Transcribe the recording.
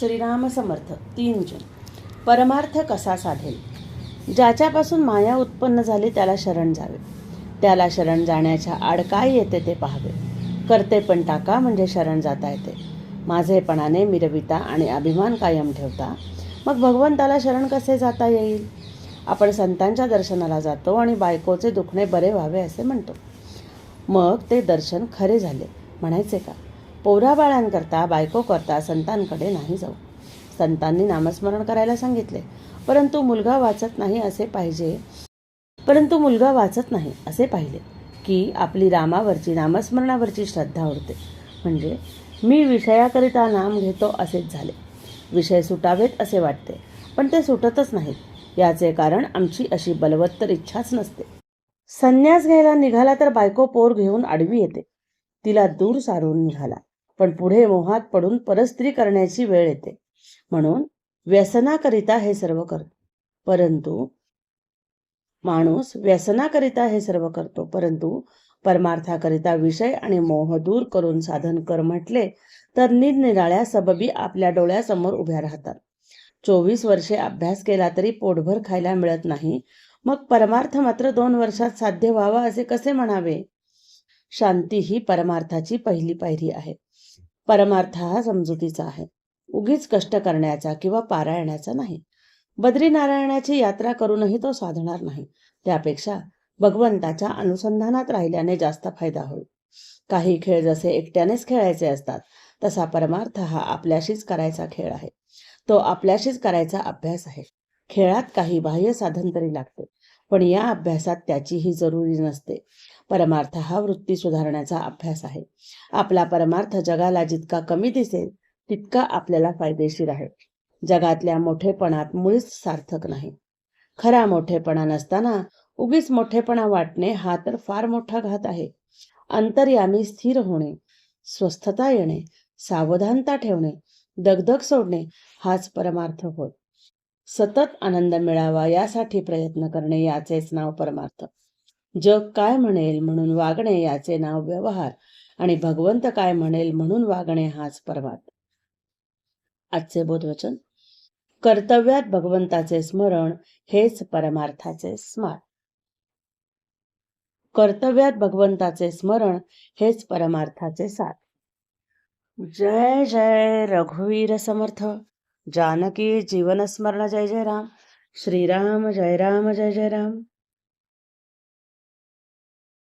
श्रीराम समर्थ तीन जून. परमार्थ कसा साधेल? ज्याच्यापासून माया उत्पन्न झाली त्याला शरण जावे. त्याला शरण जाण्याच्या आड काय येते ते पाहावे. करते पण टाका म्हणजे शरण जाता येते. माझेपणाने मिरविता आणि अभिमान कायम ठेवता. मग भगवंताला शरण कसे जाता येईल? आपण संतांच्या दर्शनाला जातो आणि बायकोचे दुखणे बरे व्हावे असे म्हणतो. मग ते दर्शन खरे झाले. म्हणायचे का? पोराबाळांकरता बायको करता संतांकडे नाही जाऊ. संतांनी नामस्मरण करायला सांगितले. परंतु मुलगा वाचत नाही असे पाहिजे. परंतु मुलगा वाचत नाही असे पाहिले की आपली रामावरची नामस्मरणावरची श्रद्धा उडते म्हणजे मी विषयाकरिता नाम घेतो असेच झाले. विषय सुटावेत असे वाटते पण ते सुटतच नाहीत. याचे कारण आमची अशी बलवत्तर इच्छाच नसते. संन्यास घ्यायला निघाला तर बायको पोर घेऊन आडवी येते. तिला दूर सारून निघाला. पण पुढे मोहात पडून परस्त्री करण्याची वेळ येते. म्हणून व्यसनाकरिता हे सर्व करतो. परंतु माणूस व्यसनाकरिता हे सर्व करतो. परंतु परमार्थाकरिता विषय आणि मोह दूर करून साधन कर म्हटले तर निरनिराळ्या सबबी आपल्या डोळ्यासमोर उभ्या राहतात. चोवीस वर्षे अभ्यास केला तरी पोटभर खायला मिळत नाही. मग परमार्थ मात्र दोन वर्षात साध्य व्हावा असे कसे म्हणावे? शांती ही परमार्थाची पहिली पायरी आहे. परमार्थ हा समजुतीचा आहे. उगीच कष्ट करण्याचा किंवा पारायणाचा नाही. बद्रीनारायणाची यात्रा करूनही तो साधणार नाही. त्यापेक्षा भगवंताच्या अनुसंधानात राहिल्याने जास्त फायदा होईल. काही खेळ जसे एकट्यानेच खेळायचे असतात तसा परमार्थ हा आपल्याशीच करायचा खेळ आहे. तो आपल्याशीच करायचा अभ्यास आहे. खेळात काही बाह्य साधन तरी लागते पण या अभ्यासात त्याचीही जरुरी नसते. परमार्थ हा वृत्ती सुधारण्याचा अभ्यास आहे. आपला परमार्थ जगाला जितका कमी दिसेल तितका आपल्याला फायदेशीर आहे. जगातल्या मोठेपणात मुळीच सार्थक नाही. खरा मोठेपणा नसताना उगीच मोठेपणा वाटणे हा तर फार मोठा घात आहे. अंतर्यामी स्थिर होणे स्वस्थता येणे सावधानता ठेवणे दगदग सोडणे हाच परमार्थ होय. सतत आनंद मिळावा यासाठी प्रयत्न करणे याचेच नाव परमार्थ. जग काय म्हणेल म्हणून वागणे याचे नाव व्यवहार आणि भगवंत काय म्हणेल म्हणून वागणे हाच परमार्थ. आजचे बोधवचन. कर्तव्यात भगवंताचे स्मरण हेच परमार्थाचे स्मार कर्तव्यात भगवंताचे स्मरण हेच परमार्थाचे सार. जय जय रघुवीर समर्थ. जानकी जीवन स्मरण जय जय राम. श्रीराम जय राम जय जय राम.